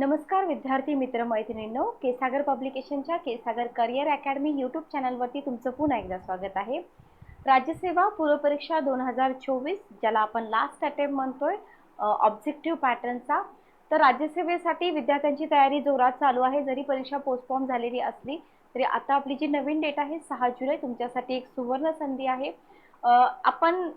नमस्कार विद्यार्थी मित्र मैत्रिणींनो. केसागर पब्लिकेशनच्या केसागर करिअर अकॅडमी यूट्यूब चॅनलवरती तुमचं पुन्हा एकदा स्वागत आहे. राज्यसेवा पूर्वपरीक्षा दोन हजार चोवीस ज्याला आपण लास्ट अटेम्प्ट म्हणतोय ऑब्जेक्टिव्ह पॅटर्नचा तर राज्यसेवेसाठी विद्यार्थ्यांची तयारी जोरात चालू आहे. जरी परीक्षा पोस्टपॉन झालेली असली तरी आता आपली जी नवीन डेट आहे सहा जुलै तुमच्यासाठी एक सुवर्ण संधी आहे. आपण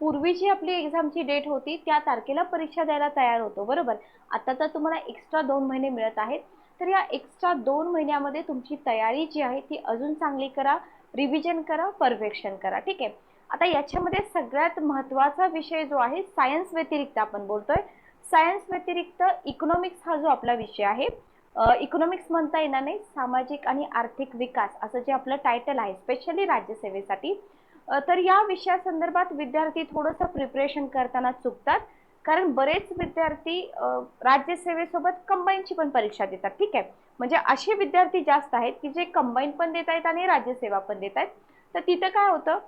पूर्वी जी आपली एक्झामची डेट होती त्या तारखेला परीक्षा द्यायला तयार होतो बरोबर? आता तर तुम्हाला एक्स्ट्रा दोन महिने मिळत आहेत. तर या एक्स्ट्रा दोन महिन्यामध्ये तुमची तयारी जी आहे ती अजून चांगली करा रिव्हिजन करा परफेक्शन करा ठीक आहे? आता याच्यामध्ये सगळ्यात महत्त्वाचा विषय जो आहे सायन्स व्यतिरिक्त आपण बोलतोय. सायन्स व्यतिरिक्त इकॉनॉमिक्स हा जो आपला विषय आहे इकॉनॉमिक्स म्हणता येणार नाही सामाजिक आणि आर्थिक विकास असं जे आपलं टायटल आहे स्पेशली राज्यसेवेसाठी तर या विषयासंदर्भात विद्यार्थी थोडंसं प्रिपरेशन करताना चुकतात. कारण बरेच विद्यार्थी राज्यसेवेसोबत कंबाईनची पण परीक्षा देतात. ठीक आहे? म्हणजे असे विद्यार्थी जास्त आहेत की जे कंबाईन पण देत आहेत आणि राज्यसेवा पण देत आहेत. तर तिथं काय होतं?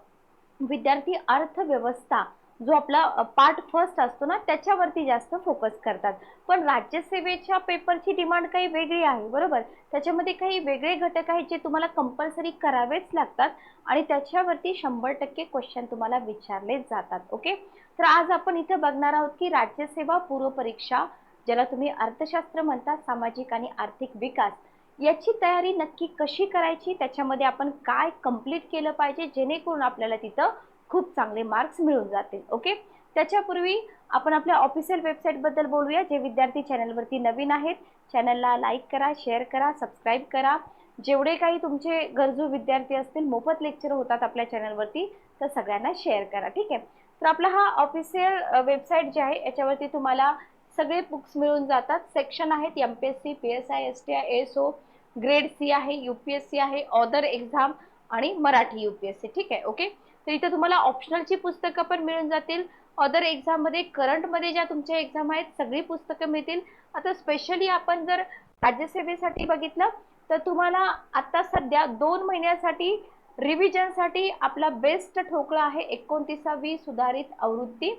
विद्यार्थी अर्थव्यवस्था जो आपला पार्ट फर्स्ट असतो ना त्याच्यावरती जास्त फोकस करतात. पण राज्यसेवेच्या पेपरची डिमांड काही वेगळी आहे बरोबर? त्याच्यामध्ये काही वेगळे घटक आहेत जे तुम्हाला कंपल्सरी करावेच लागतात आणि त्याच्यावरती शंभर टक्के क्वेश्चन तुम्हाला विचारले जातात ओके तर आज आपण इथं बघणार आहोत की राज्यसेवा पूर्वपरीक्षा ज्याला तुम्ही अर्थशास्त्र म्हणता सामाजिक आणि आर्थिक विकास याची तयारी नक्की कशी करायची? त्याच्यामध्ये आपण काय कंप्लीट केलं पाहिजे? जेणेकरून आपल्याला तिथं खूप चांगले मार्क्स मिळून जातील ओके त्याच्यापूर्वी आपण आपल्या ऑफिशियल वेबसाईटबद्दल बोलूया जे विद्यार्थी चॅनलवरती नवीन आहेत चॅनलला लाईक करा शेअर करा सबस्क्राईब करा. जेवढे काही तुमचे गरजू विद्यार्थी असतील मोफत लेक्चर होतात आपल्या चॅनलवरती तर सगळ्यांना शेअर करा ठीक आहे? तर आपला हा ऑफिशियल वेबसाईट जे आहे याच्यावरती तुम्हाला सगळे बुक्स मिळून जातात. सेक्शन आहेत M P S C P S I S T I S O grade C आहे यू पी एस सी आहे ऑदर एक्झाम आणि Marathi U P S C ठीक आहे ओके तर इथं तुम्हाला ऑप्शनलची पुस्तकं पण मिळून जातील. अदर एक्झाममध्ये करंटमध्ये ज्या तुमच्या एक्झाम आहेत सगळी पुस्तकं मिळतील. आता स्पेशली आपण जर राज्यसेवेसाठी बघितलं तर तुम्हाला आता सध्या दोन महिन्यासाठी रिव्हिजनसाठी आपला बेस्ट ठोकळा आहे एकोणतीसावी सुधारित आवृत्ती.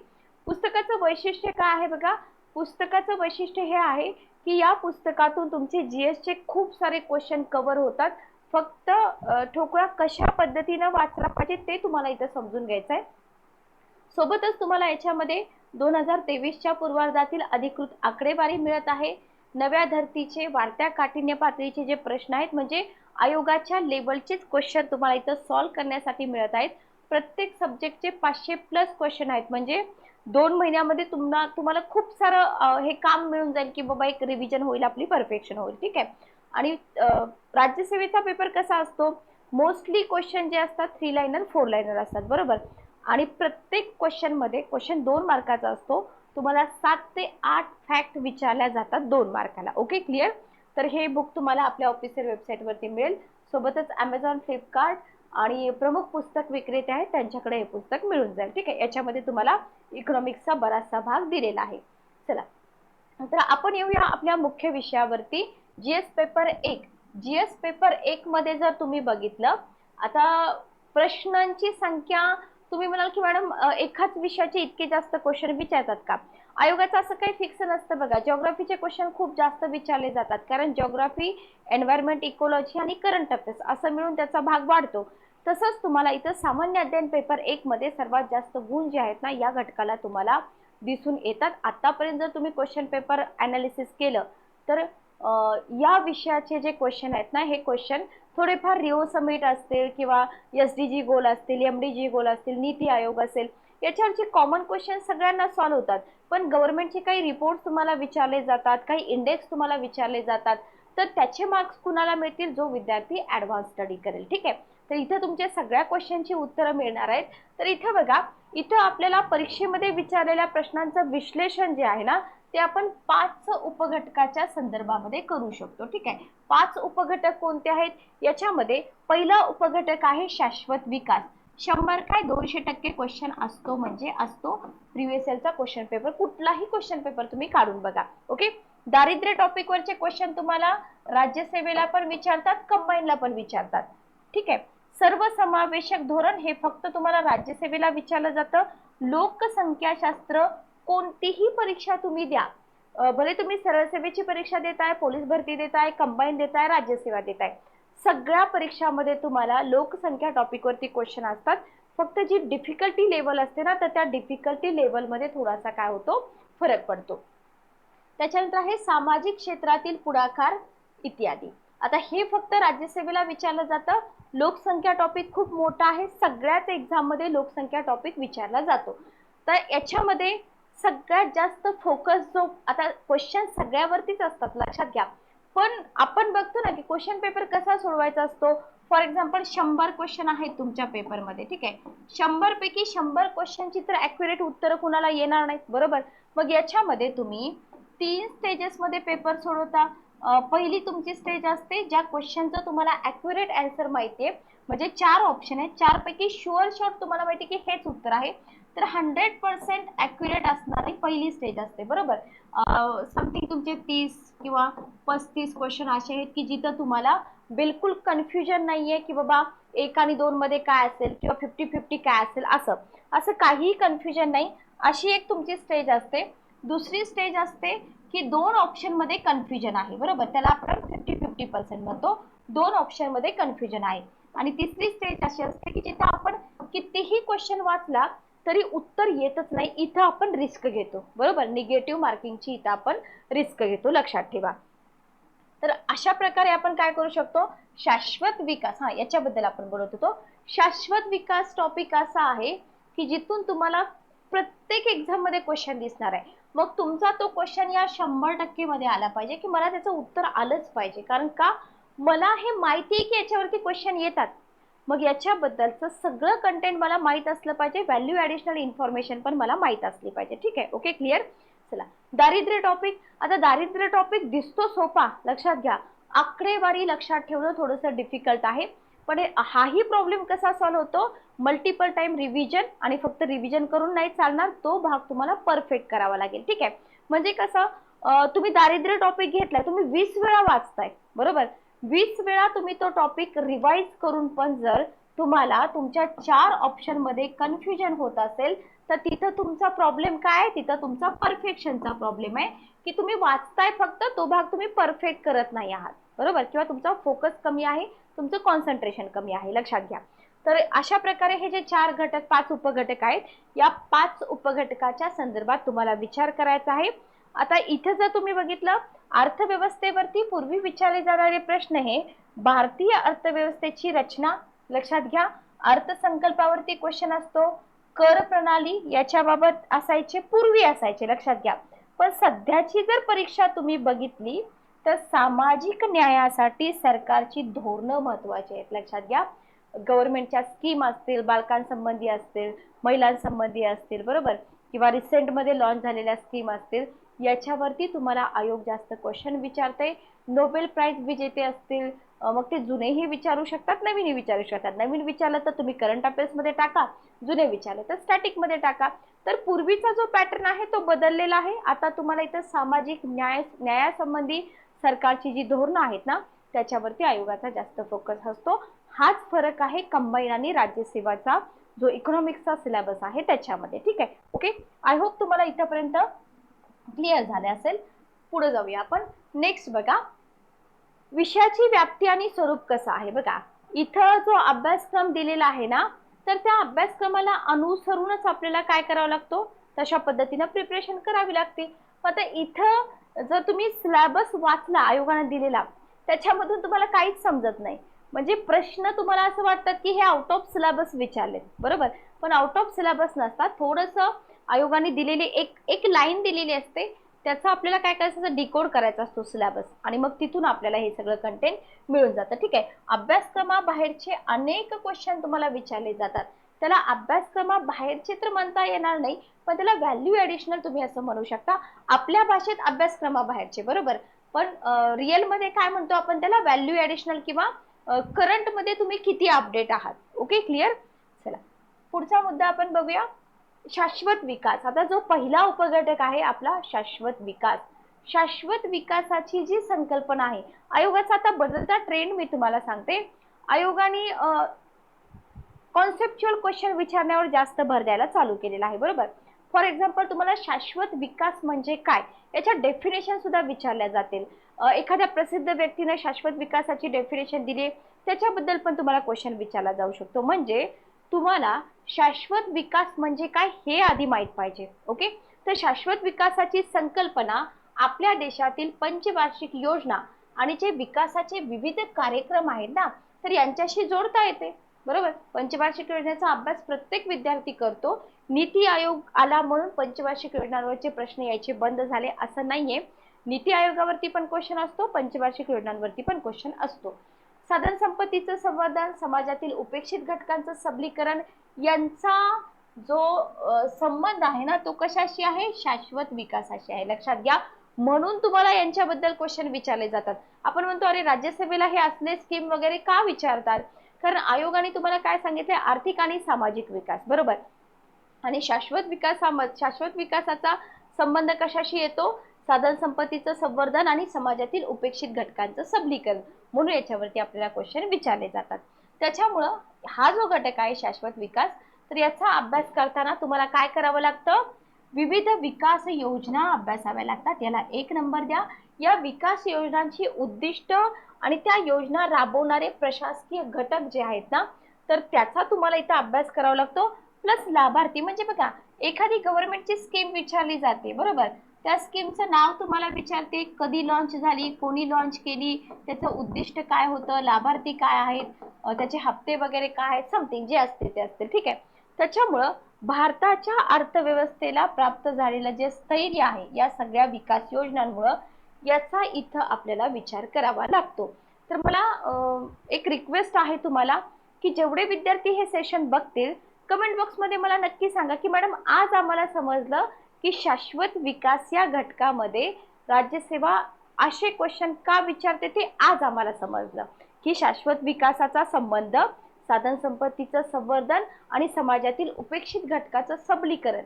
पुस्तकाचं वैशिष्ट्य काय आहे बघा? पुस्तकाचं वैशिष्ट्य हे आहे की या पुस्तकातून तुमचे जी एसचे खूप सारे क्वेश्चन कव्हर होतात. फक्त ठोकळा कशा पद्धतीनं वाचला पाहिजे ते तुम्हाला इथं समजून घ्यायचं आहे सोबतच तुम्हाला याच्यामध्ये दोन हजार तेवीसच्या पूर्वार्धातील अधिकृत आकडेवारी मिळत आहे. नव्या धर्तीचे वाढत्या काठिण्य पातळीचे जे प्रश्न आहेत म्हणजे आयोगाच्या लेवलचेच क्वेश्चन तुम्हाला इथं सॉल्व्ह करण्यासाठी मिळत आहेत. प्रत्येक सब्जेक्टचे पाचशे प्लस क्वेश्चन आहेत. म्हणजे दोन महिन्यामध्ये तुम्हाला तुम्हाला खूप सारं हे काम मिळून जाईल की बाबा एक रिव्हिजन होईल आपली परफेक्शन होईल. ठीक आहे? आणि राज्यसेवेचा पेपर कसा असतो? मोस्टली क्वेश्चन जे असतात थ्री लाईनर फोर लाईनर असतात बरोबर? आणि प्रत्येक क्वेश्चनमध्ये क्वेश्चन दोन मार्काचा असतो. तुम्हाला सात ते आठ फॅक्ट विचारल्या जातात दोन मार्काला ओके क्लिअर तर हे बुक तुम्हाला आपल्या ऑफिशियल वेबसाईटवरती मिळेल. सोबतच ॲमेझॉन फ्लिपकार्ट आणि प्रमुख पुस्तक विक्रेते आहेत त्यांच्याकडे हे पुस्तक मिळून जाईल. ठीक आहे? याच्यामध्ये तुम्हाला इकॉनॉमिक्सचा बराचसा भाग दिलेला आहे. चला. तर आपण येऊया आपल्या मुख्य विषयावरती. जीएस पेपर एक. जीएस पेपर एक मध्ये जर तुम्ही बघितलं आता प्रश्नांची संख्या तुम्ही म्हणाल की मॅडम एकाच विषयाचे इतके जास्त क्वेश्चन विचारतात का? आयोगाचं असं काही फिक्स नसतं बघा. जॉग्राफीचे क्वेश्चन खूप जास्त विचारले जातात. कारण जॉग्राफी एन्व्हायरमेंट इकोलॉजी आणि करंट अफेअर्स असं मिळून त्याचा भाग वाढतो. तसंच तुम्हाला इथं सामान्य अध्ययन पेपर एक मध्ये सर्वात जास्त गुण जे आहेत ना या घटकाला तुम्हाला दिसून येतात. आतापर्यंत जर तुम्ही क्वेश्चन पेपर अनालिसिस केलं तर या विषयाचे जे क्वेश्चन आहेत ना हे क्वेश्चन थोडेफार रिओ समिट असतील किंवा एस डी जी गोल असतील एम डी जी गोल असतील नीती आयोग असेल याच्यावरचे कॉमन क्वेश्चन सगळ्यांना सॉल्व्ह होतात. पण गव्हर्नमेंटचे काही रिपोर्ट तुम्हाला विचारले जातात काही इंडेक्स तुम्हाला विचारले जातात तर त्याचे मार्क्स कुणाला मिळतील? जो विद्यार्थी ॲडव्हान्स स्टडी करेल. ठीक आहे? तर इथं तुमच्या सगळ्या क्वेश्चनची उत्तरं मिळणार आहेत. तर इथं बघा इथं आपल्याला परीक्षेमध्ये विचारलेल्या प्रश्नांचं विश्लेषण जे आहे ना ते आपण पाच उपघटकाच्या संदर्भामध्ये करू शकतो. ठीक आहे? पाच उपघटक कोणते आहेत? याच्यामध्ये पहिला उपघटक आहे शाश्वत विकास. शंभर काय दोनशे टक्के क्वेश्चन असतो म्हणजे असतो प्रिव्हियस इयरचा क्वेश्चन पेपर कुठलाही क्वेश्चन पेपर तुम्ही काढून बघा. ओके दारिद्र्य टॉपिकवरचे क्वेश्चन तुम्हाला राज्यसेवेला पण विचारतात कंबाईनला पण विचारतात. ठीक आहे? सर्वसमावेशक धोरण हे फक्त तुम्हाला राज्यसेवेला विचारलं जातं. लोकसंख्याशास्त्र कोणतीही परीक्षा तुम्ही द्या. भले तुम्ही सरळ सेवेची परीक्षा देताय पोलीस भरती देताय कंबाईन देताय राज्यसेवा देताय. सगळ्या परीक्षामध्ये तुम्हाला लोकसंख्या टॉपिकवरती क्वेश्चन असतात. फक्त जी डिफिकल्टी लेवल असते ना तर त्या डिफिकल्टी लेवलमध्ये थोडासा काय होतो? फरक पडतो. त्याच्यानंतर आहे सामाजिक क्षेत्रातील पुढाकार इत्यादी. आता हे फक्त राज्यसेवेला विचारलं जातं. लोकसंख्या टॉपिक खूप मोठा आहे. सगळ्याच एक्झाममध्ये लोकसंख्या टॉपिक विचारला जातो. तर याच्यामध्ये सगळ्यात जास्त फोकस जो आता क्वेश्चन सगळ्यावरतीच असतात लक्षात घ्या. पण आपण बघतो ना की क्वेश्चन पेपर कसा सोडवायचा असतो? फॉर एक्झाम्पल शंभर क्वेश्चन आहेत तुमच्या पेपरमध्ये ठीक आहे? शंभर पैकी शंभर क्वेश्चनची तर ॲक्युरेट उत्तरं कुणाला येणार नाहीत बरोबर? मग याच्यामध्ये तुम्ही तीन स्टेजेसमध्ये पेपर सोडवता. पहिली तुमची स्टेज असते ज्या क्वेश्चनचं तुम्हाला ॲक्युरेट अँसर माहिती आहे म्हणजे चार ऑप्शन आहेत. चारपैकी शुअर शॉट तुम्हाला माहिती की हेच उत्तर आहे. तर हंड्रेड पर्सेंट ॲक्युरेट असणारी पहिली स्टेज असते बरोबर? समथिंग तुमचे तीस किंवा पस्तीस क्वेश्चन असे आहेत की जिथं तुम्हाला बिलकुल कन्फ्युजन नाही आहे की बाबा एक आणि दोन मध्ये काय असेल किंवा फिफ्टी फिफ्टी काय असेल असं. असं काहीही कन्फ्युजन नाही. अशी एक तुमची स्टेज असते. दुसरी स्टेज असते की दोन ऑप्शनमध्ये कन्फ्युजन आहे बरोबर? त्याला आपण फिफ्टी फिफ्टी पर्सेंट म्हणतो. दोन ऑप्शनमध्ये कन्फ्युजन आहे. आणि तिसरी स्टेज अशी असते की जिथं आपण कितीही क्वेश्चन वाचला तरी उत्तर येतच नाही. इथं आपण रिस्क घेतो. बरोबर? निगेटिव्ह मार्किंगची इथं आपण रिस्क घेतो. लक्षात ठेवा. तर अशा प्रकारे आपण काय करू शकतो? शाश्वत विकास. हा याच्याबद्दल आपण बोलत होतो. शाश्वत विकास टॉपिक असा आहे की जिथून तुम्हाला प्रत्येक एक्झाममध्ये क्वेश्चन दिसणार आहे. मग तुमचा तो क्वेश्चन या शंभर टक्के मध्ये आला पाहिजे की मला त्याचं उत्तर आलंच पाहिजे. कारण का? मला हे माहिती आहे की याच्यावरती क्वेश्चन येतात. मग याच्याबद्दलचं सगळं कंटेंट मला माहीत असलं पाहिजे. व्हॅल्यू ॲडिशनल इन्फॉर्मेशन पण मला माहीत असली पाहिजे. ठीक आहे? ओके क्लिअर चला. दारिद्र्य टॉपिक आता दारिद्र्य टॉपिक दिसतो सोपा. लक्षात घ्या. आकडेवारी लक्षात ठेवणं थोडंसं डिफिकल्ट आहे. पण हाही प्रॉब्लेम कसा सॉल्व्ह होतो? मल्टिपल टाइम रिव्हिजन आणि फक्त रिव्हिजन करून नाही चालणार तो भाग तुम्हाला परफेक्ट करावा लागेल. ठीक आहे? म्हणजे कसं तुम्ही दारिद्र्य टॉपिक घेतलाय तुम्ही वीस वेळा वाचताय. बरोबर? वीस वेळा तुम्ही तो टॉपिक रिवाइज करून पण जर तुम्हाला तुमच्या चार ऑप्शनमध्ये कन्फ्युजन होत असेल तर तिथं तुमचा प्रॉब्लेम काय आहे? तिथं तुमचा परफेक्शनचा प्रॉब्लेम आहे. की तुम्ही वाचताय फक्त तो भाग तुम्ही परफेक्ट करत नाही आहात. बरोबर? किंवा तुमचा फोकस कमी आहे तुमचं कॉन्सन्ट्रेशन कमी आहे. लक्षात घ्या. तर अशा प्रकारे हे जे चार घटक पाच उपघटक आहेत या पाच उपघटकाच्या संदर्भात तुम्हाला विचार करायचा आहे. आता इथं जर तुम्ही बघितलं अर्थव्यवस्थेवरती पूर्वी विचारले जाणारे प्रश्न हे भारतीय अर्थव्यवस्थेची रचना? लक्षात घ्या अर्थसंकल्पावरती क्वेश्चन असतो कर प्रणाली याच्याबाबत असायचे पूर्वी असायचे लक्षात घ्या. पण सध्याची जर परीक्षा तुम्ही बघितली तर सामाजिक न्यायासाठी सरकारची धोरणं महत्वाची आहेत लक्षात घ्या. गव्हर्नमेंटच्या स्कीम असतील बालकांसंबंधी असतील महिलांसंबंधी असतील बरोबर? किंवा रिसेंटमध्ये लॉन्च झालेल्या स्कीम असतील याच्यावरती तुम्हाला आयोग जास्त क्वेश्चन विचारते नोबेल प्राईज विजेते असतील मग ते जुनेही विचारू शकतात नवीनही विचारू शकतात. नवीन विचारलं तर तुम्ही करंट अफेअर्समध्ये टाका जुने विचारले तर स्टॅटिकमध्ये टाका. तर पूर्वीचा जो पॅटर्न आहे तो बदललेला आहे. आता तुम्हाला इथं सामाजिक न्याय न्यायासंबंधी सरकारची जी धोरणं आहेत ना त्याच्यावरती आयोगाचा जास्त फोकस असतो. हाच फरक आहे कंबाईन आणि राज्यसेवाचा जो इकॉनॉमिक्सचा सिलेबस आहे त्याच्यामध्ये. ठीक आहे? ओके आय होप तुम्हाला इथंपर्यंत क्लिअर झाले असेल पुढे जाऊया आपण. नेक्स्ट बघा विषयाची व्याप्ती आणि स्वरूप कसं आहे? बघा इथं जो अभ्यासक्रम दिलेला आहे ना तर त्या अभ्यासक्रमाला अनुसरूनच आपल्याला काय करावं लागतो? तशा पद्धतीनं प्रिपरेशन करावी लागते. मग आता इथं जर तुम्ही सिलेबस वाचला आयोगाने दिलेला त्याच्यामधून तुम्हाला काहीच समजत नाही. म्हणजे प्रश्न तुम्हाला असं वाटतात की हे आउट ऑफ सिलेबस विचारलेत. बरोबर? पण आउट ऑफ सिलेबस नसतात. थोडंसं आयोगाने दिलेली एक एक लाईन दिलेली असते. त्याचा आपल्याला काय करायचं डिकोड करायचा असतो सिलेबस आणि मग तिथून आपल्याला हे सगळं कंटेंट मिळून जातं. ठीक आहे? अभ्यासक्रमाबाहेरचे अनेक क्वेश्चन तुम्हाला विचारले जातात. त्याला अभ्यासक्रमाबाहेरचे तर म्हणता येणार नाही पण त्याला व्हॅल्यू ॲडिशनल तुम्ही असं म्हणू शकता. आपल्या भाषेत अभ्यासक्रमाबाहेरचे बरोबर? पण रिअलमध्ये काय म्हणतो आपण त्याला? व्हॅल्यू ॲडिशनल किंवा करंटमध्ये तुम्ही किती अपडेट आहात? ओके क्लिअर चला. पुढचा मुद्दा आपण बघूया. शाश्वत विकास. आता जो पहिला उपघटक आहे आपला शाश्वत विकास. शाश्वत विकासाची जी संकल्पना आहे आयोगाचा आता बदलता ट्रेंड मी तुम्हाला सांगते. आयोगाने कॉन्सेप्च्युअल क्वेश्चन विचारण्यावर जास्त भर द्यायला चालू केलेला आहे बरोबर? फॉर एक्झाम्पल तुम्हाला शाश्वत विकास म्हणजे काय? याच्या डेफिनेशन सुद्धा विचारल्या जातील. एखाद्या प्रसिद्ध व्यक्तीने शाश्वत विकासाची डेफिनेशन दिली त्याच्याबद्दल पण तुम्हाला क्वेश्चन विचारला जाऊ शकतो. म्हणजे तुम्हाला शाश्वत विकास म्हणजे काय हे आधी माहीत पाहिजे ओके? तर शाश्वत विकासाची संकल्पना आपल्या देशातील पंचवार्षिक योजना आणि जे विकासाचे विविध कार्यक्रम आहेत ना तर यांच्याशी जोडता येते बरोबर? पंचवार्षिक योजनेचा अभ्यास प्रत्येक विद्यार्थी करतो नीती आयोग आला म्हणून पंचवार्षिक योजनांवरचे प्रश्न यायचे बंद झाले असं नाहीये. नीती आयोगावरती पण क्वेश्चन असतो पंचवार्षिक योजनांवरती पण क्वेश्चन असतो. साधन संपत्तीचं संवर्धन समाजातील उपेक्षित घटकांचं सबलीकरण यांचा जो संबंध आहे ना तो कशाशी आहे? शाश्वत विकासाशी आहे. लक्षात घ्या. म्हणून तुम्हाला यांच्याबद्दल क्वेश्चन विचारले जातात. आपण म्हणतो अरे राज्यसभेला हे असले स्कीम वगैरे का विचारतात? कारण आयोगाने तुम्हाला काय सांगितले आर्थिक आणि सामाजिक विकास. बरोबर? आणि शाश्वत विकासा शाश्वत विकासाचा संबंध कशाशी येतो? साधन संपत्तीचं संवर्धन आणि समाजातील उपेक्षित घटकांचं सबलीकरण म्हणून याच्यावरती आपल्याला क्वेश्चन विचारले जातात. त्याच्यामुळं हा जो घटक आहे शाश्वत विकास तर याचा अभ्यास करताना तुम्हाला काय करावं लागतं? विविध विकास योजना अभ्यासाव्या लागतात. याला एक नंबर द्या. या विकास योजनांची उद्दिष्ट आणि त्या योजना राबवणारे प्रशासकीय घटक जे आहेत ना तर त्याचा तुम्हाला इथं अभ्यास करावा लागतो. प्लस लाभार्थी म्हणजे बघा एखादी गव्हर्नमेंटची स्कीम विचारली जाते बरोबर? त्या स्कीमचं नाव तुम्हाला विचारते कधी लॉन्च झाली कोणी लॉन्च केली त्याचं उद्दिष्ट काय होतं लाभार्थी काय आहेत त्याचे हप्ते वगैरे काय आहेत समथिंग जे असते ते असते ठीक आहे? त्याच्यामुळं भारताच्या अर्थव्यवस्थेला प्राप्त झालेलं जे स्थैर्य आहे या सगळ्या विकास योजनांमुळं याचा इथं आपल्याला विचार करावा लागतो. तर मला एक रिक्वेस्ट आहे तुम्हाला की जेवढे विद्यार्थी हे सेशन बघतील कमेंट बॉक्समध्ये मला नक्की सांगा की मॅडम आज आम्हाला समजलं की शाश्वत विकास या घटकामध्ये राज्यसेवा असे क्वेश्चन का विचारते ते आज आम्हाला समजलं. की शाश्वत विकासाचा संबंध साधन संपत्तीचं संवर्धन आणि समाजातील उपेक्षित घटकाचं सबलीकरण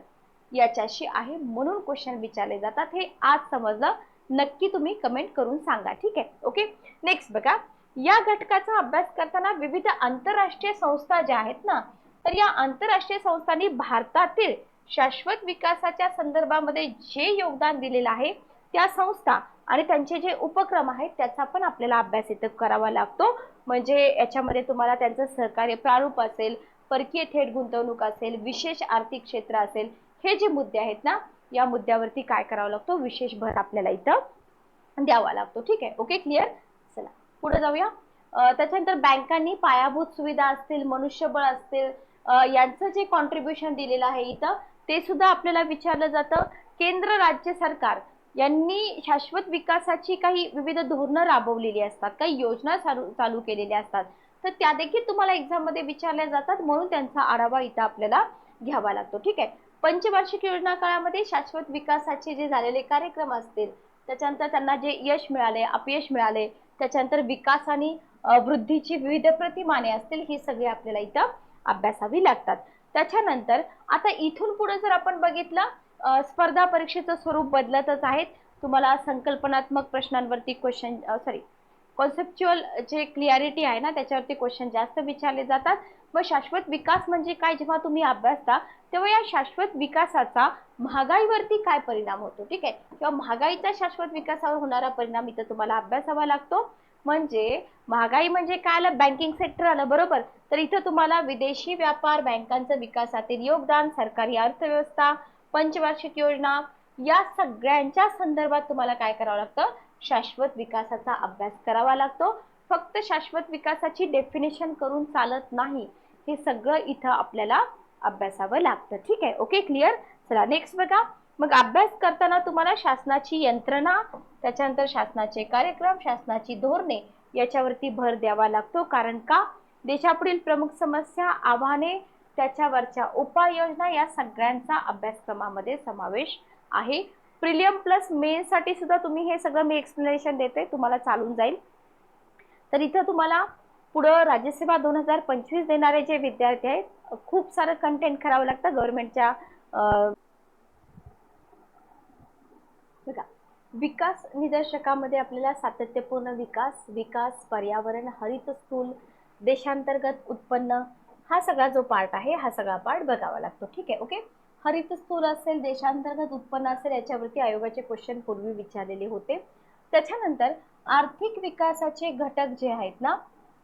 याच्याशी आहे म्हणून क्वेश्चन विचारले जातात हे आज समजलं. नक्की तुम्ही कमेंट करून सांगा ठीक आहे? ओके नेक्स्ट बघा. या घटकाचा अभ्यास करताना विविध आंतरराष्ट्रीय संस्था ज्या आहेत ना तर या आंतरराष्ट्रीय संस्थांनी भारतातील शाश्वत विकासाच्या संदर्भामध्ये जे योगदान दिलेलं आहे त्या संस्था आणि त्यांचे जे उपक्रम आहेत त्याचा पण आपल्याला अभ्यास इथं करावा लागतो. म्हणजे याच्यामध्ये तुम्हाला त्यांचं सहकार्य प्रारूप असेल परकीय थेट गुंतवणूक असेल विशेष आर्थिक क्षेत्र असेल हे जे मुद्दे आहेत ना या मुद्द्यावरती काय करावा लागतो? विशेष भर आपल्याला इथं द्यावा लागतो. ठीक आहे? ओके? क्लिअर? चला. पुढे जाऊया. त्याच्यानंतर बँकांनी पायाभूत सुविधा असतील मनुष्यबळ असतील यांचं जे कॉन्ट्रीब्युशन दिलेलं आहे इथं ते सुद्धा आपल्याला विचारलं जातं. केंद्र राज्य सरकार यांनी शाश्वत विकासाची काही विविध धोरणं राबवलेली असतात काही योजना चालू चालू केलेल्या असतात. तर त्या देखील तुम्हाला एक्झाममध्ये विचारल्या जातात म्हणून त्यांचा आढावा इथं आपल्याला घ्यावा लागतो. ठीक आहे? पंचवार्षिक योजना काळामध्ये शाश्वत विकासाचे जे झालेले कार्यक्रम असतील त्याच्यानंतर त्यांना जे यश मिळाले अपयश मिळाले त्याच्यानंतर विकास आणि वृद्धीची विविध प्रतिमाने असतील ही सगळी आपल्याला इथं अभ्यासावी लागतात. त्याच्यानंतर आता इथून पुढे जर आपण बघितलं स्पर्धा परीक्षेचं स्वरूप बदलतच आहेत. तुम्हाला संकल्पनात्मक प्रश्नांवरती क्वेश्चन सॉरी कॉन्सेप्च्युअल जे क्लिअरिटी आहे ना त्याच्यावरती क्वेश्चन जास्त विचारले जातात. व शाश्वत विकास म्हणजे काय? जेव्हा तुम्ही अभ्यासता तेव्हा या शाश्वत विकासाचा महागाईवरती काय परिणाम होतो? ठीक आहे? किंवा महागाईचा शाश्वत विकासावर होणारा परिणाम इथं तुम्हाला अभ्यासावा लागतो. म्हणजे महागाई म्हणजे काय? आलं? बँकिंग सेक्टर आलं बरोबर? तर इथं तुम्हाला विदेशी व्यापार बँकांचं विकासातील योगदान सरकारी अर्थव्यवस्था पंचवार्षिक योजना या सगळ्यांच्या संदर्भात तुम्हाला काय करावं लागतं? शाश्वत विकासाचा अभ्यास करावा लागतो. फक्त शाश्वत विकासाची डेफिनेशन करून चालत नाही हे सगळं इथं आपल्याला अभ्यासावं लागतं. ठीक आहे? ओके क्लिअर चला नेक्स्ट बघा. मग अभ्यास करताना तुम्हाला शासनाची यंत्रणा त्याच्यानंतर शासनाचे कार्यक्रम शासनाची धोरणे याच्यावरती भर द्यावा लागतो. कारण का? देशापुढील प्रमुख समस्या आव्हाने त्याच्यावरच्या उपाययोजना या सगळ्यांचा अभ्यासक्रमामध्ये समावेश आहे. प्रिलियम प्लस मेनसाठी सुद्धा तुम्ही हे सगळं मी एक्सप्लेनेशन देते तुम्हाला चालून जाईल. तर इथं तुम्हाला पुढं राज्यसेवा दोन हजार पंचवीस देणारे जे विद्यार्थी आहेत खूप सारं कंटेंट करावं लागतं. गव्हर्नमेंटच्या बघा विकास निदर्शकामध्ये आपल्याला सातत्यपूर्ण विकास विकास पर्यावरण हरित स्थूल देशांतर्गत उत्पन्न हा सगळा जो पार्ट आहे हा सगळा पार्ट बघावा लागतो. ठीक आहे ओके हरित स्थूल असेल देशांतर्गत उत्पन्न असेल याच्यावरती आयोगाचे क्वेश्चन पूर्वी विचारलेले होते. त्याच्यानंतर आर्थिक विकासाचे घटक जे आहेत ना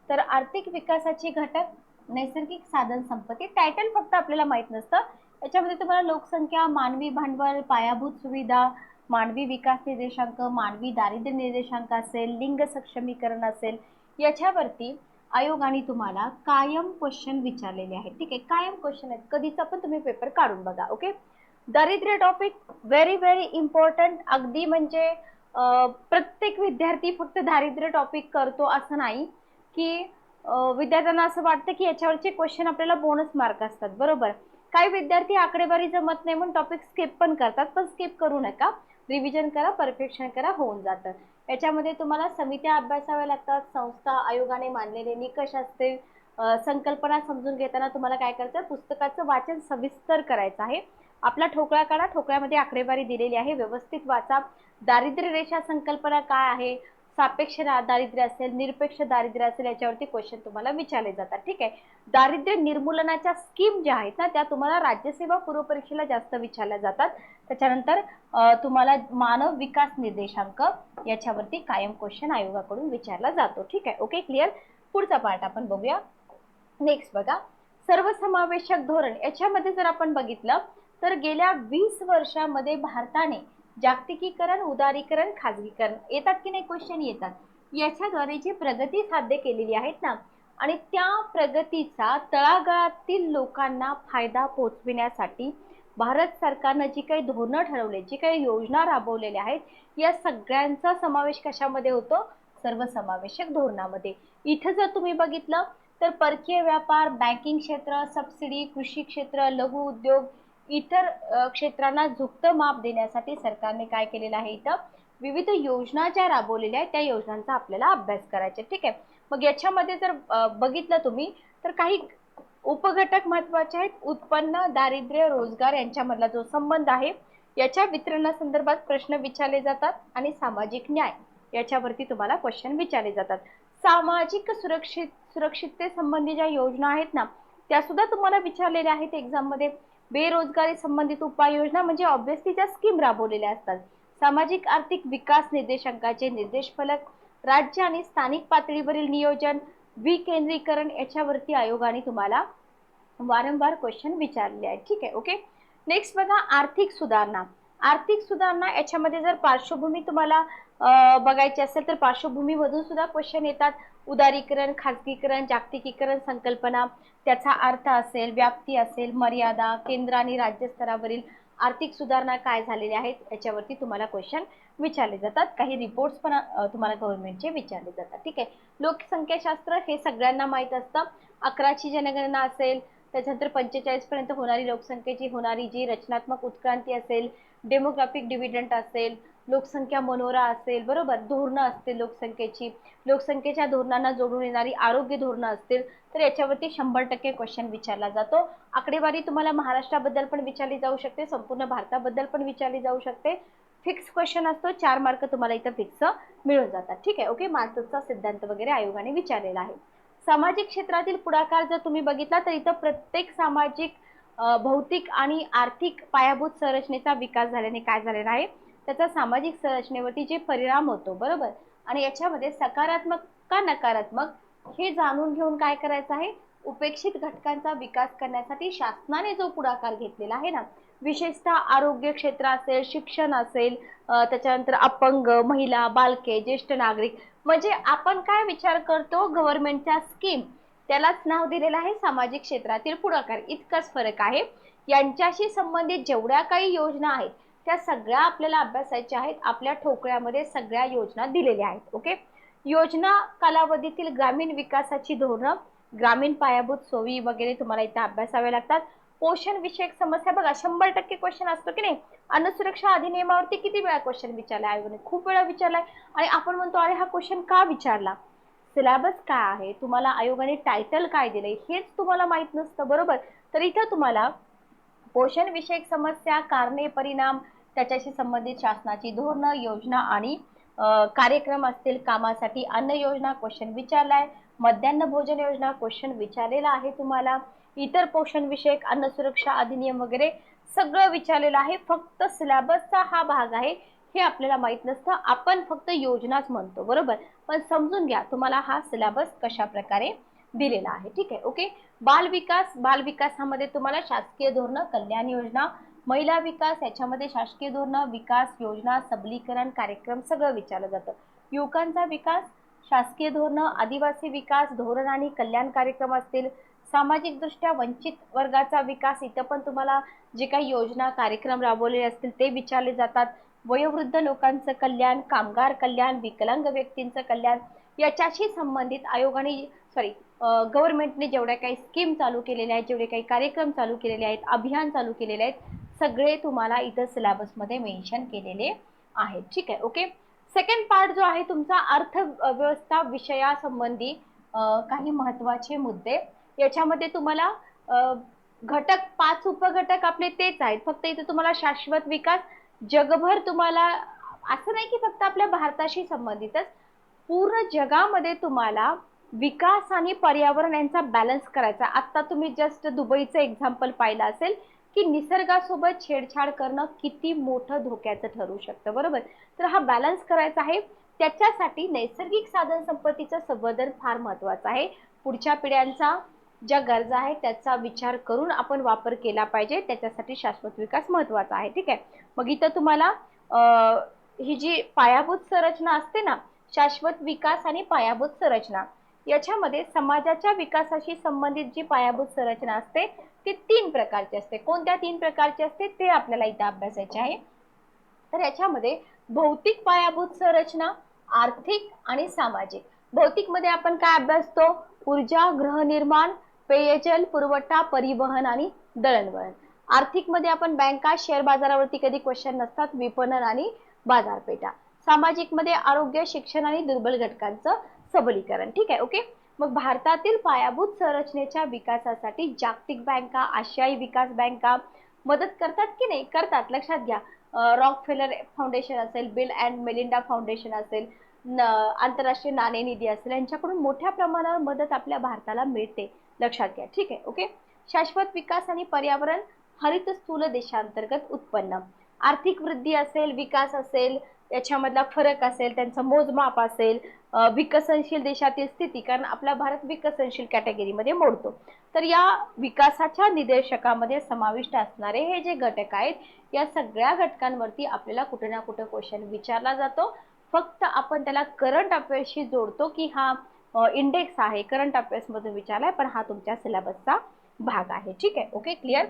तर आर्थिक विकासाचे घटक नैसर्गिक साधन संपत्ती टायटल फक्त आपल्याला माहीत नसतं. याच्यामध्ये तुम्हाला लोकसंख्या मानवी भांडवल पायाभूत सुविधा मानवी विकास निर्देशांक मानवी दारिद्र्य निर्देशांक असेल लिंग सक्षमीकरण असेल याच्यावरती आयोगाने तुम्हाला कायम क्वेश्चन विचारलेले आहेत. ठीक आहे? कायम क्वेश्चन आहेत. कधीचा पण तुम्ही पेपर काढून बघा ओके दारिद्र्य टॉपिक व्हेरी व्हेरी इम्पॉर्टंट अगदी म्हणजे प्रत्येक विद्यार्थी फक्त दारिद्र्य टॉपिक करतो असं नाही की विद्यार्थ्यांना असं वाटतं की याच्यावरचे क्वेश्चन आपल्याला बोनस मार्क असतात. बरोबर? काही विद्यार्थी आकडेवारी जमत नाही म्हणून टॉपिक स्किप पण करतात पण स्किप करू नका. रिव्हिजन करा परफेक्शन करा होऊन जातं. याच्यामध्ये तुम्हाला समित्या अभ्यासाव्या लागतात संस्था आयोगाने मानलेले निकष असतील. संकल्पना समजून घेताना तुम्हाला काय करायचं? पुस्तकाचं वाचन सविस्तर करायचं आहे. आपला ठोकळा काढा ठोकळ्यामध्ये आकडेवारी दिलेली आहे. व्यवस्थित वाचा. दारिद्र्य रेषा संकल्पना काय आहे? सापेक्ष दारिद्र्य असेल निरपेक्ष दारिद्र्य असेल याच्यावरती क्वेश्चन तुम्हाला विचारले जातात. ठीक आहे? दारिद्र्य निर्मूलनाच्या स्कीम ज्या आहेत ना त्या तुम्हाला राज्यसेवा पूर्वपरीक्षेला जास्त विचारल्या जातात. त्याच्यानंतर तुम्हाला मानव विकास निर्देशांक याच्यावरती कायम क्वेश्चन आयोगाकडून विचारला जातो. ठीक आहे? ओके क्लिअर पुढचा पार्ट आपण बघूया. नेक्स्ट बघा. सर्वसमावेशक धोरण. याच्यामध्ये जर आपण बघितलं तर गेल्या वीस वर्षामध्ये भारताने जागतिकीकरण उदारीकरण खाजगीकरण येतात की नाही क्वेश्चन येतात. याच्याद्वारे जी प्रगती साध्य केलेली आहेत ना आणि त्या प्रगतीचा तळागाळातील लोकांना फायदा पोचविण्यासाठी भारत सरकारनं जी काही धोरणं ठरवले जी काही योजना राबवलेल्या आहेत या सगळ्यांचा समावेश कशामध्ये होतो? सर्वसमावेशक धोरणामध्ये. इथं जर तुम्ही बघितलं तर परकीय व्यापार बँकिंग क्षेत्र सबसिडी कृषी क्षेत्र लघु उद्योग इतर क्षेत्रांना झुकतं माप देण्यासाठी सरकारने काय केलेलं आहे इथं? विविध योजना ज्या राबवलेल्या आहेत त्या योजनांचा आपल्याला अभ्यास करायचा ठीक आहे? मग याच्यामध्ये जर बघितलं तुम्ही तर काही उपघटक महत्त्वाचे आहेत. उत्पन्न दारिद्र्य रोजगार यांच्यामधला जो संबंध आहे याच्या वितरणासंदर्भात प्रश्न विचारले जातात आणि सामाजिक न्याय याच्यावरती तुम्हाला क्वेश्चन विचारले जातात. सामाजिक सुरक्षित सुरक्षिततेसंबंधी ज्या योजना आहेत ना त्या सुद्धा तुम्हाला विचारलेल्या आहेत एक्झाममध्ये बेरोजगारी संबंधित उपाययोजना म्हणजे ऑब्व्हियसली त्या स्कीम राबवलेल्या असतात. सामाजिक आर्थिक विकास निर्देशांकाचे निर्देश फलक राज्य आणि स्थानिक पातळीवरील नियोजन विकेंद्रीकरण याच्यावरती आयोगाने तुम्हाला वारंवार क्वेश्चन विचारले आहेत. ठीक आहे ओके नेक्स्ट बघा आर्थिक सुधारणा. आर्थिक सुधारणा याच्यामध्ये जर पार्श्वभूमी तुम्हाला बघायची असेल तर पार्श्वभूमीमधून सुद्धा क्वेश्चन येतात. उदारीकरण खाजगीकरण जागतिकीकरण संकल्पना त्याचा अर्थ असेल व्याप्ती असेल मर्यादा केंद्र आणि राज्य स्तरावरील आर्थिक सुधारणा काय झालेल्या आहेत याच्यावरती तुम्हाला क्वेश्चन विचारले जातात. काही रिपोर्ट्स पण तुम्हाला गव्हर्नमेंटचे विचारले जातात. ठीक आहे? लोकसंख्याशास्त्र हे सगळ्यांना माहीत असतं. अकराची जनगणना असेल त्याच्यानंतर पंचेचाळीस पर्यंत होणारी लोकसंख्येची होणारी जी रचनात्मक उत्क्रांती असेल डेमोग्राफिक डिव्हिडंट असेल लोकसंख्या मनोरा असेल बरोबर? धोरणं असतील लोकसंख्येची. लोकसंख्येच्या धोरणांना जोडून येणारी आरोग्य धोरणं असतील तर याच्यावरती शंभर टक्के क्वेश्चन विचारला जातो. आकडेवारी तुम्हाला महाराष्ट्राबद्दल पण विचारली जाऊ शकते संपूर्ण भारताबद्दल पण विचारली जाऊ शकते. फिक्स क्वेश्चन असतो चार मार्क तुम्हाला इथं फिक्स मिळून जातात. ठीक आहे ओके मार्क्सचा सिद्धांत वगैरे आयोगाने विचारलेला आहे. सामाजिक क्षेत्रातील पुढाकार जर तुम्ही बघितला तर इथं प्रत्येक सामाजिक भौतिक आणि आर्थिक पायाभूत संरचनेचा विकास झाल्याने काय झालेला आहे? त्याचा सामाजिक संरचनेवरती जे परिणाम होतो बरोबर? आणि याच्यामध्ये सकारात्मक का नकारात्मक? हे जाणून घेऊन काय करायचं आहे? उपेक्षित घटकांचा विकास करण्यासाठी शासनाने जो पुढाकार घेतलेला आहे ना विशेषतः आरोग्य क्षेत्र असेल शिक्षण असेल त्याच्यानंतर अपंग महिला बालके ज्येष्ठ नागरिक म्हणजे आपण काय विचार करतो? गव्हर्नमेंटच्या स्कीम त्यालाच नाव दिलेलं आहे सामाजिक क्षेत्रातील पुढाकार. इतकाच फरक आहे. यांच्याशी संबंधित जेवढ्या काही योजना आहेत त्या सगळ्या आपल्याला अभ्यासायच्या आहेत. आपल्या ठोकळ्यामध्ये सगळ्या योजना दिलेल्या आहेत. ओके? योजना कालावधीतील ग्रामीण विकासाची धोरणं ग्रामीण पायाभूत सोयी वगैरे तुम्हाला इथे अभ्यासाव्या लागतात. पोषण विषयक समस्या बघा शंभर टक्के क्वेश्चन असतो की नाही? अन्न सुरक्षा अधिनियमावरती किती वेळा क्वेश्चन विचारला आयोगाने खूप वेळा विचारलाय. आणि आपण म्हणतो अरे हा क्वेश्चन का विचारला? सिलॅबस काय आहे तुम्हाला आयोगाने टायटल काय दिले हेच तुम्हाला माहीत नसतं बरोबर? तर इथं तुम्हाला पोषण विषयक समस्या कारणे परिणाम त्याच्याशी संबंधित शासनाची धोरणं योजना आणि कार्यक्रम असतील कामासाठी अन्न योजना क्वेश्चन विचारलाय मध्यान्ह भोजन योजना क्वेश्चन विचारलेला आहे तुम्हाला. इतर पोषण विषयक अन्न सुरक्षा अधिनियम वगैरे सगळं विचारलेलं आहे. फक्त सिलेबसचा हा भाग आहे हे आपल्याला माहीत नसतं. आपण फक्त योजनाच म्हणतो बरोबर? पण समजून घ्या तुम्हाला हा सिलेबस कशा प्रकारे दिलेला आहे. ठीक आहे? ओके बाल विकास बाल विकासामध्ये तुम्हाला शासकीय धोरण कल्याण योजना महिला विकास याच्यामध्ये शासकीय धोरण विकास योजना सबलीकरण कार्यक्रम सगळं विचारलं जातं. युवकांचा विकास शासकीय धोरण आदिवासी विकास धोरण आणि कल्याण कार्यक्रम असतील. सामाजिकदृष्ट्या वंचित वर्गाचा विकास इथं पण तुम्हाला जे काही योजना कार्यक्रम राबवलेले असतील ते विचारले जातात. वयोवृद्ध लोकांचं कल्याण कामगार कल्याण विकलांग व्यक्तींचं कल्याण याच्याशी संबंधित आयोगाने सॉरी गव्हर्नमेंटने जेवढ्या काही स्कीम चालू केलेल्या आहेत जेवढे काही कार्यक्रम चालू केलेले आहेत अभियान चालू केलेले आहेत सगळे तुम्हाला इथं सिलेबसमध्ये मेन्शन केलेले आहेत. ठीक आहे ओके सेकंड पार्ट जो आहे तुमचा अर्थव्यवस्था विषयासंबंधी काही महत्त्वाचे मुद्दे. याच्यामध्ये तुम्हाला घटक पाच उपघटक आपले तेच आहेत. फक्त इथे तुम्हाला शाश्वत विकास जगभर तुम्हाला असं नाही की फक्त आपल्या भारताशी संबंधितच पूर्ण जगामध्ये तुम्हाला विकास आणि पर्यावरण यांचा बॅलन्स करायचा. आत्ता तुम्ही जस्ट दुबईचं एक्झाम्पल पाहिलं असेल की निसर्गासोबत छेडछाड करणं किती मोठं धोक्याचं ठरू शकतं बरोबर? तर हा बॅलन्स करायचा आहे. त्याच्यासाठी नैसर्गिक साधन संपत्तीचं संवर्धन फार महत्वाचं आहे. पुढच्या पिढ्यांचा ज्या गरजा आहेत त्याचा विचार करून आपण वापर केला पाहिजे. त्याच्यासाठी शाश्वत विकास महत्त्वाचा आहे. ठीक आहे? मग इथं तुम्हाला ही जी पायाभूत संरचना असते ना शाश्वत विकास आणि पायाभूत संरचना याच्यामध्ये समाजाच्या विकासाशी संबंधित जी पायाभूत संरचना असते ती तीन प्रकारची असते. कोणत्या तीन प्रकारची असते ते आपल्याला इथं अभ्यासायचे आहे. तर याच्यामध्ये भौतिक पायाभूत संरचना आर्थिक आणि सामाजिक. भौतिकमध्ये आपण काय अभ्यासतो? ऊर्जा गृहनिर्माण पेयजल पुरवठा परिवहन आणि दळणवळण. आर्थिकमध्ये आपण बँका शेअर बाजारावरती कधी क्वेश्चन नसतात विपणन आणि बाजारपेठा. सामाजिकमध्ये आरोग्य शिक्षण आणि दुर्बल घटकांचं सबलीकरण. ठीक आहे ओके मग भारतातील पायाभूत संरचनेच्या विकासासाठी जागतिक बँका आशियाई विकास बँका मदत करतात की नाही? करतात. लक्षात घ्या. रॉक फेलर फाउंडेशन असेल बिल अँड मेलिंडा फाउंडेशन असेल आंतरराष्ट्रीय नाणेनिधी असेल यांच्याकडून मोठ्या प्रमाणावर मदत आपल्या भारताला मिळते. लक्षात घ्या. ठीक आहे ओके शाश्वत विकास आणि पर्यावरण हरित स्थूल देशांतर्गत उत्पन्न. आर्थिक वृद्धी असेल विकास असेल याच्यामधला फरक असेल त्यांचं मोजमाप असेल विकसनशील देशातील स्थिती कारण आपला भारत विकसनशील कॅटेगरीमध्ये मोडतो. तर या विकासाच्या निदर्शकामध्ये समाविष्ट असणारे हे जे घटक आहेत या सगळ्या घटकांवरती आपल्याला कुठे ना कुठे क्वेश्चन विचारला जातो. फक्त आपण त्याला करंट अफेअर्सशी जोडतो की हा इंडेक्स आहे करंट अफेअर्स मधून विचारलाय पण हा तुमच्या सिलेबसचा भाग आहे. ठीक आहे? ओके क्लिअर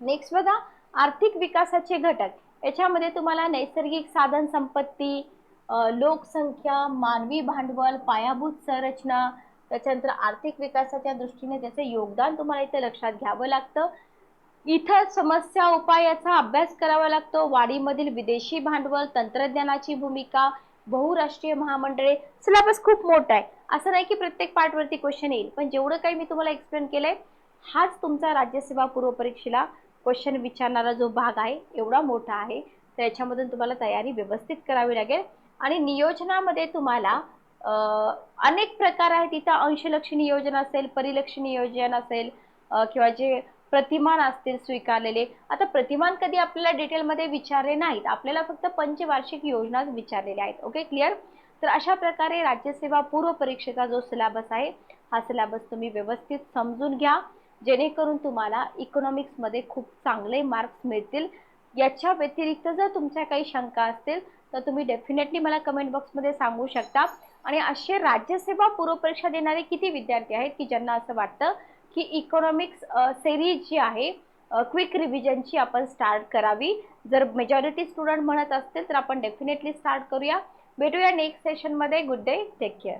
नेक्स्ट बघा आर्थिक विकासाचे घटक. याच्यामध्ये तुम्हाला नैसर्गिक साधन संपत्ती लोकसंख्या मानवी भांडवल पायाभूत संरचना त्याच्यानंतर आर्थिक विकासाच्या दृष्टीने त्याचं योगदान तुम्हाला इथे लक्षात घ्यावं लागतं. इथं समस्या उपायाचा अभ्यास करावा लागतो. वाढीमधील विदेशी भांडवल तंत्रज्ञानाची भूमिका बहुराष्ट्रीय महामंडळे सिलेबस खूप मोठा आहे. असं नाही की प्रत्येक पार्टवरती क्वेश्चन येईल पण जेवढं काही मी तुम्हाला एक्सप्लेन केलंय हाच तुमचा राज्यसेवा पूर्वपरीक्षेला क्वेश्चन विचारणारा जो भाग आहे एवढा मोठा आहे तर याच्यामधून तुम्हाला तयारी व्यवस्थित करावी लागेल. आणि नियोजनामध्ये तुम्हाला अनेक प्रकार आहेत. तिथं अंशलक्ष नियोजन असेल परिलक्ष नियोजन असेल किंवा जे प्रतिमान असतील स्वीकारलेले. आता प्रतिमान कधी आपल्याला डिटेलमध्ये विचारले नाहीत. आपल्याला फक्त पंचवार्षिक योजनाच विचारलेल्या आहेत. ओके क्लिअर तर अशा प्रकारे राज्यसेवा पूर्व परीक्षेचा जो सिलेबस आहे हा सिलेबस तुम्ही व्यवस्थित समजून घ्या. जेणेकरून तुम्हाला इकॉनॉमिक्समध्ये खूप चांगले मार्क्स मिळतील. याच्या व्यतिरिक्त जर तुमच्या काही शंका असतील तर तुम्ही डेफिनेटली मला कमेंट बॉक्समध्ये सांगू शकता. आणि असे राज्यसेवा पूर्व परीक्षा देणारे किती विद्यार्थी आहेत की ज्यांना असं वाटतं की इकॉनॉमिक्स सेरीज जी आहे क्विक रिव्हिजनची आपण स्टार्ट करावी. जर मेजॉरिटी स्टुडंट म्हणत असतील तर आपण डेफिनेटली स्टार्ट करूया. भेटूया नेक्स्ट सेशनमध्ये गुड डे टेक केअर